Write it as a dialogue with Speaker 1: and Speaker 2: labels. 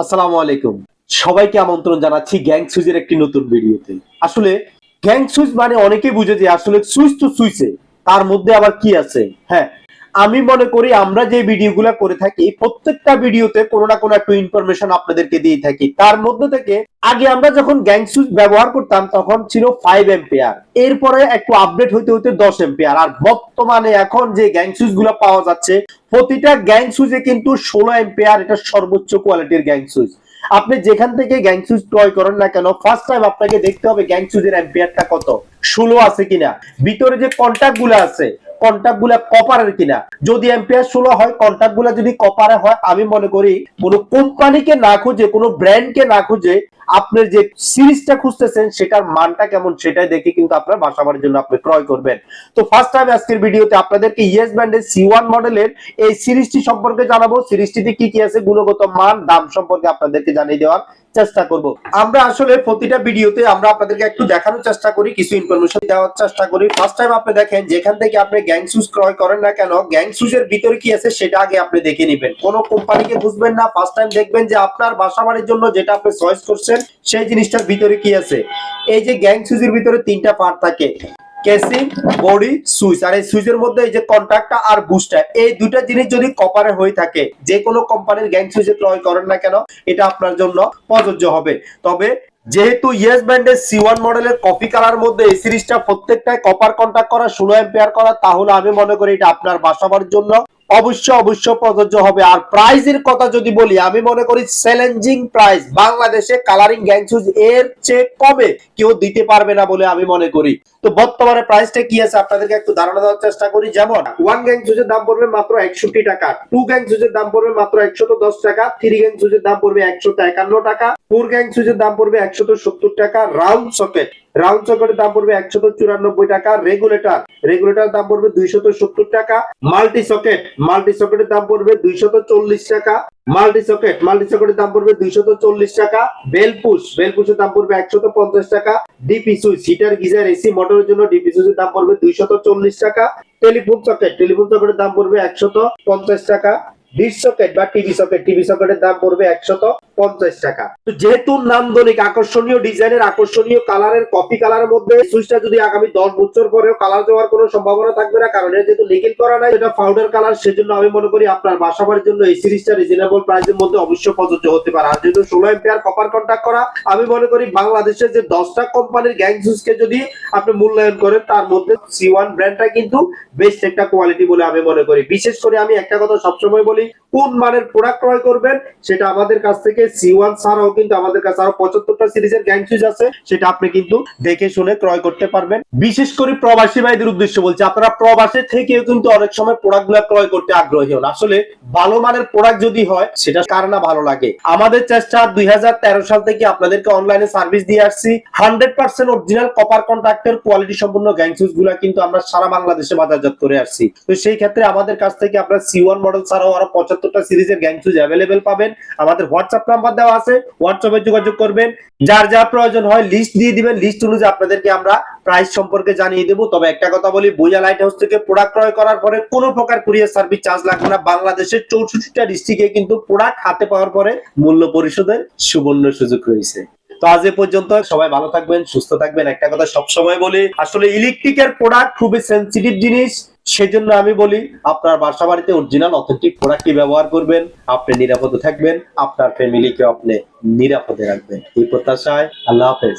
Speaker 1: আসসালামু আলাইকুম। সবাইকে আমন্ত্রণ জানাচ্ছি গ্যাং সুইজের একটি নতুন ভিডিওতে। আসলে গ্যাং সুইচ মানে অনেকেই বুঝে যে আসলে সুইচ তো সুইচে, তার মধ্যে আবার কি আছে? হ্যাঁ আমি মনে করি আমরা যে ভিডিওগুলো করে থাকি প্রত্যেকটা ভিডিওতে কোনো না কোনো একটু ইনফরমেশন আপনাদেরকে দিয়ে থাকি। তার মধ্যে থেকে আগে আমরা যখন গ্যাং সুইচ ব্যবহার করতাম, তখন ছিল ফাইভ এম্পিয়ার এরপরে একটু আপডেট হইতে হইতে দশ এম্পিয়ার আর বর্তমানে এখন যে গ্যাং সুইচগুলো পাওয়া যাচ্ছে, প্রতিটা গ্যাং সুইচে কিন্তু ষোলো এম্পিয়ার এটা সর্বোচ্চ কোয়ালিটির গ্যাং সুইচ। আপনি যেখান থেকে গ্যাং সুইচ ক্রয় করেন না কেন ফার্স্ট টাইম আপনাকে দেখতে হবে গ্যাং সুইচের এম্পিয়ারটা কত। ষোলো আছে কিনা। ভিতরে যে কন্ট্যাক্টগুলো আছে কন্ট্যাক্টগুলা কপারের কিনা। যদি এম্পিয়ার ষোলো হয়গুলা যদি কপারে হয়, আমি মনে করি কোনো কোম্পানিকে না খুঁজে, কোনো ব্র্যান্ডকে না খুঁজে আপনার যে সিরিজটা খুঁজতেছেন, সেটার মানটা কেমন, সেটাই দেখে কিন্তু আপনার বাসা বাড়ির জন্য আপনি ক্রয় করবেন। তো ফার্স্ট টাইম আজকের ভিডিওতে আপনাদেরকে ইয়েস ব্র্যান্ডের সি ওয়ান মডেলের এই সিরিজটি সম্পর্কে জানাব। সিরিজটিতে কি কি আছে, গুণগত মান, দাম সম্পর্কে আপনাদেরকে জানিয়ে দেওয়ার চেষ্টা করব। আমরা আসলে প্রতিটা ভিডিওতে আমরা আপনাদেরকে একটু দেখানোর চেষ্টা করি, কিছু ইনফরমেশন দেওয়ার চেষ্টা করি। ফার্স্ট টাইম আপনি দেখেন, যেখান থেকে আপনি গ্যাং সুজ ক্রয় করেন না কেন গ্যাং সুজের ভিতরে কি আছে সেটা আগে আপনি দেখে নেবেন। কোন কোম্পানিকে বুঝবেন না ফার্স্ট টাইম দেখবেন যে আপনার বাসা বাড়ির জন্য যেটা আপনি চয়েস করছেন, সেই জিনিসটার ভিতরে কি আছে? এই যে গ্যাং সুজের ভিতরে তিনটা পার্ট থাকে। Casing, body, switch. আর এই সুইচের মধ্যে এই যে কন্ট্রাক্টটা আর বুস্টার, এই দুটা জিনিস যদি কপারে হয়ে থাকে, যে কোনো কোম্পানির গ্যাং সুইচে ক্রয় করেন না কেন, এটা আপনার জন্য প্রযোজ্য হবে। তবে যেহেতু ইয়েস ব্যান্ডের সি ওয়ান মডেলের কপি কালার মধ্যে এই সিরিজটা প্রত্যেকটায় কপার কন্ট্যাক্ট করা, ষোলো এম্পিয়ার করা, তাহলে আমি মনে করি এটা আপনার বাসাবার জন্য অবশ্য অবশ্য প্রযোজ্য হবে। আর প্রাইজের কথা যদি বলি, আমি মনে করি চ্যালেঞ্জিং প্রাইস বাংলাদেশে কালারিং গ্যাং সুজ এর চেয়ে কমে কেউ দিতে পারবে না বলে আমি মনে করি। তো বর্তমানে প্রাইসটা কি আছে আপনাদেরকে একটু ধারণা দেওয়ার চেষ্টা করি। যেমন ওয়ান গ্যাং সুজের দাম পড়বে মাত্র একষট্টি টাকা টু গ্যাং সুজের দাম পড়বে মাত্র একশত দশ টাকা থ্রি গ্যাং সুজের দাম পড়বে একশত একান্ন টাকা ফোর গ্যাং সুজের দাম পড়বে একশত সত্তর টাকা রাউন্ড সকেট রাউন্ড সকেটের দাম পড়বে একশত চুরানব্বই টাকা রেগুলেটর রেগুলেটর দাম পড়বে দুইশত সত্তর টাকা মাল্টি সকেট মাল্টি সকেটের দাম পড়বে দুইশত চল্লিশ টাকা। মাল্টি সকেট, মাল্টি সকেটের দাম পড়বে দুইশত চল্লিশ টাকা। বেলপুশ বেলপুশের দাম পড়বে একশত পঞ্চাশ টাকা। DP switch, heater, geyser, AC, মোটরের জন্য ডিপি সুইচের দাম পড়বে দুইশত চল্লিশ টাকা। টেলিফোন সকেট, টেলিফোন সকেটের দাম পড়বে একশত পঞ্চাশ টাকা। ডিস সকেট বা টিভি সকেট, টিভি সকেটের দাম পড়বে একশত পঞ্চাশ টাকা। যেহেতু নান্দনিক আকর্ষণীয় ডিজাইনের, আকর্ষণীয় কালারের কপি কালারের মধ্যে সুইচটা যদি আগামী দশ বছর পরেও কালার দেওয়ার কোনো সম্ভাবনা থাকবে না, কারণ এর যেহেতু লিগেল করা নাই, এটা পাউডার কালার সেজন্য আমি মনে করি আপনার বাসা বাড়ির জন্য এই সিরিজটা রিজনেবল প্রাইসের মধ্যে অবশ্যই প্রযোজ্য হতে পারে। আর যেহেতু ষোলো এম্পিয়ার কপার কন্ট্যাক্ট করা, আমি মনে করি বাংলাদেশের যে দশটা কোম্পানির গ্যাং সুইচকে যদি আপনি মূল্যায়ন করেন, তার মধ্যে সি ওয়ান ব্র্যান্ডটা কিন্তু বেস্ট একটা কোয়ালিটি বলে আমি মনে করি। বিশেষ করে আমি একটা কথা সবসময় বলি, কোন মানের প্রোডাক্ট ক্রয় করবেন, সেটা আমাদের কাছ থেকে সি ওয়ান ছাড়াও কিন্তু আমাদের কাছে আরও পঁচাত্তরটা সিরিজের গ্যাং সুইচ আছে, সেটা আপনি কিন্তু দেখে শুনে ক্রয় করতে পারবেন। বিশেষ করে প্রবাসী ভাইদের উদ্দেশ্য আপনারা প্রবাসে থেকেও কিন্তু অনেক সময় প্রোডাক্ট ক্রয় করতে আগ্রহী হন। আসলে ভালো মানের প্রোডাক্ট যদি হয়, সেটা কার না ভালো লাগে? আমাদের চেষ্টা দুই সাল থেকে আপনাদেরকে অনলাইনে সার্ভিস দিয়ে আসছি। হান্ড্রেড পার্সেন্ট অরিজিনাল কপার কন্ট্রাক্টের কোয়ালিটি সম্পূর্ণ গ্যাং সুইচগুলা কিন্তু আমরা সারা বাংলাদেশে বাজারজাত করে আসছি। তো সেই ক্ষেত্রে আমাদের কাছ থেকে আপনারা সি ওয়ান মডেল ছাড়াও আরও পঁচাত্তরটা সিরিজের গ্যাং সুইচ অ্যাভেলেবেল পাবেন। আমাদের হোয়াটসঅ্যাপ নাম্বার দেওয়া আছে হোয়াটসঅ্যাপে যোগাযোগ করবেন। যার যা প্রয়োজন হয় লিস্ট দিয়ে দিবেন। লিস্ট অনুযায়ী আপনাদেরকে আমরা প্রাইস সম্পর্কে জানিয়ে দেবো। তবে একটা কথা বলি বুয়া লাইট হাউস থেকে প্রোডাক্ট ক্রয় করার পরে কোনো প্রকার কুরিয়ার সার্ভিস চার্জ লাগবে না। বাংলাদেশের চৌষট্টিটা ডিস্ট্রিক্টে কিন্তু প্রোডাক্ট হাতে পাওয়ার পরে মূল্য পরিশোধের সুবর্ণ সুযোগ রয়েছে। তো আজ এ পর্যন্ত সবাই ভালো থাকবেন, সুস্থ থাকবেন। একটা কথা সবসময় বলি, আসলে ইলেকট্রিকের প্রোডাক্ট খুবই সেন্সিটিভ জিনিস। সেজন্য আমি বলি, আপনার বাসা বাড়িতে অরিজিনাল অথেন্টিক প্রোডাক্টটি ব্যবহার করবেন, আপনি নিরাপদে থাকবেন, আপনার ফ্যামিলিকে আপনি নিরাপদে রাখবেন। এই প্রত্যাশায় আল্লাহ হাফেজ।